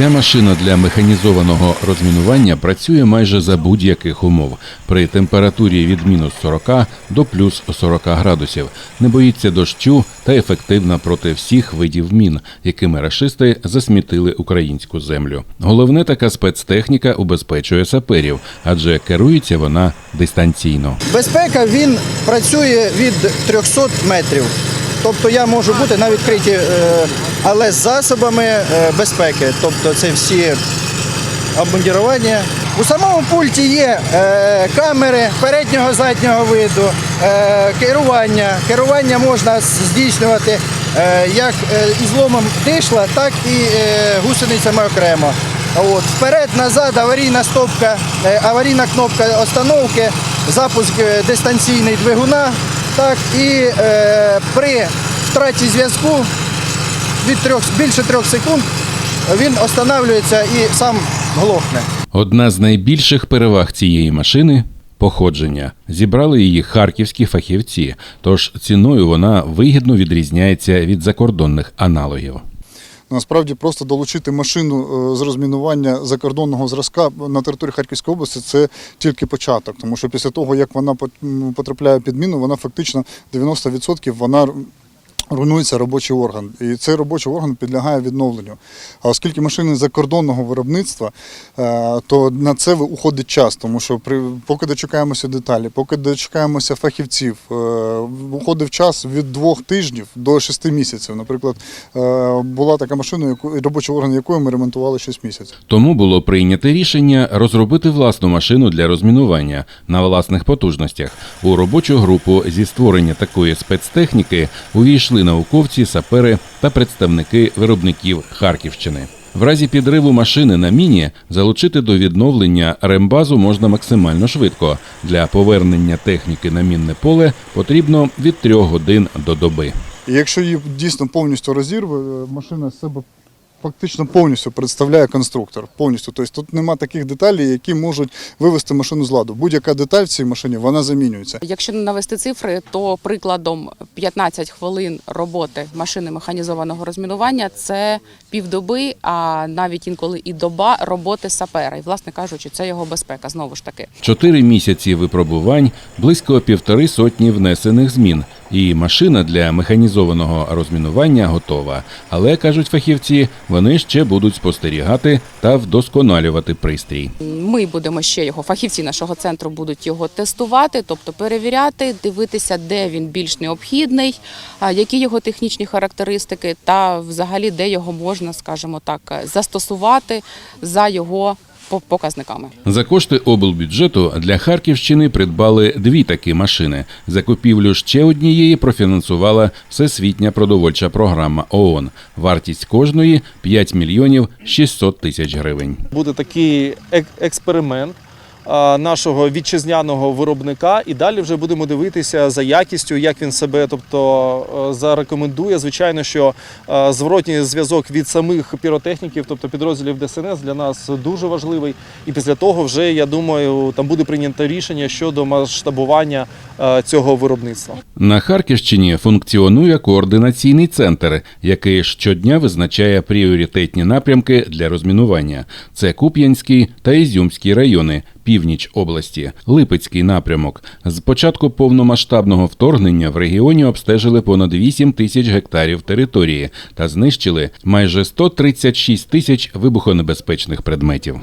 Ця машина для механізованого розмінування працює майже за будь-яких умов при температурі від мінус 40 до плюс 40 градусів, не боїться дощу та ефективна проти всіх видів мін, якими рашисти засмітили українську землю. Головне, така спецтехніка убезпечує саперів, адже керується вона дистанційно. Безпека він працює від 300 метрів. Тобто я можу бути на відкритій, е, але з засобами е, безпеки. Тобто це всі обмундірування. У самому пульті є е, камери переднього заднього виду, керування. Керування можна здійснювати як ізломом дишла, так і гусеницями окремо. От. Вперед, назад, аварійна стопка, аварійна кнопка остановки, запуск дистанційний двигуна. Так, і е, при втраті зв'язку від трьох, більше трьох секунд він останавлюється і сам глохне. Одна з найбільших переваг цієї машини походження. Зібрали її харківські фахівці, тож ціною вона вигідно відрізняється від закордонних аналогів. Насправді просто долучити машину е, з розмінування закордонного зразка на території Харківської області це тільки початок, тому що після того, як вона пот- потрапляє під міну, вона фактично 90% вона руйнується робочий орган. І цей робочий орган підлягає відновленню. А оскільки машини закордонного виробництва, е, то на це уходить час, тому що при, поки дочекаємося деталі, поки дочекаємося фахівців, е, уходив час від двох тижнів до шести місяців. Наприклад, е, була така машина, яку робочий орган якої ми ремонтували 6 місяців. Тому було прийнято рішення розробити власну машину для розмінування на власних потужностях. У робочу групу зі створення такої спецтехніки увійшли науковці, сапери та представники виробників Харківщини. В разі підриву машини на міні залучити до відновлення рембазу можна максимально швидко. Для повернення техніки на мінне поле потрібно від трьох годин до доби. Якщо її дійсно повністю розірве, е, машина себе фактично повністю представляє конструктор. Повністю. Тобто тут нема таких деталей, які можуть вивести машину з ладу. Будь-яка деталь в цій машині вона замінюється. Якщо навести цифри, то прикладом 15 хвилин роботи машини механізованого розмінування це півдоби, а навіть інколи і доба роботи сапера. І, власне кажучи, це його безпека. Знову ж таки. Чотири місяці випробувань, близько півтори сотні внесених змін, і машина для механізованого розмінування готова. Але кажуть фахівці, вони ще будуть спостерігати та вдосконалювати пристрій. Ми будемо ще його, фахівці нашого центру будуть його тестувати, тобто перевіряти, дивитися, де він більш необхідний, які його технічні характеристики, та взагалі де його можна, скажімо так, застосувати за його показниками. За кошти облбюджету для Харківщини придбали дві такі машини. Закупівлю ще однієї профінансувала Всесвітня продовольча програма ООН. Вартість кожної 5 мільйонів 600 тисяч гривень. буде такий ек- експеримент нашого вітчизняного виробника, і далі вже будемо дивитися за якістю, як він себе тобто е, зарекомендує. Звичайно, що е, зворотній зв'язок від самих піротехніків, тобто підрозділів ДСНС, для нас дуже важливий. І після того вже я думаю, там буде прийнято рішення щодо масштабування е, цього виробництва. На Харківщині функціонує координаційний центр, який щодня визначає пріоритетні напрямки для розмінування. Це Куп'янський та Ізюмський райони, північ області, Липецький напрямок. З початку повномасштабного вторгнення в регіоні обстежили понад 8 тисяч гектарів території та знищили майже 136 тисяч вибухонебезпечних предметів.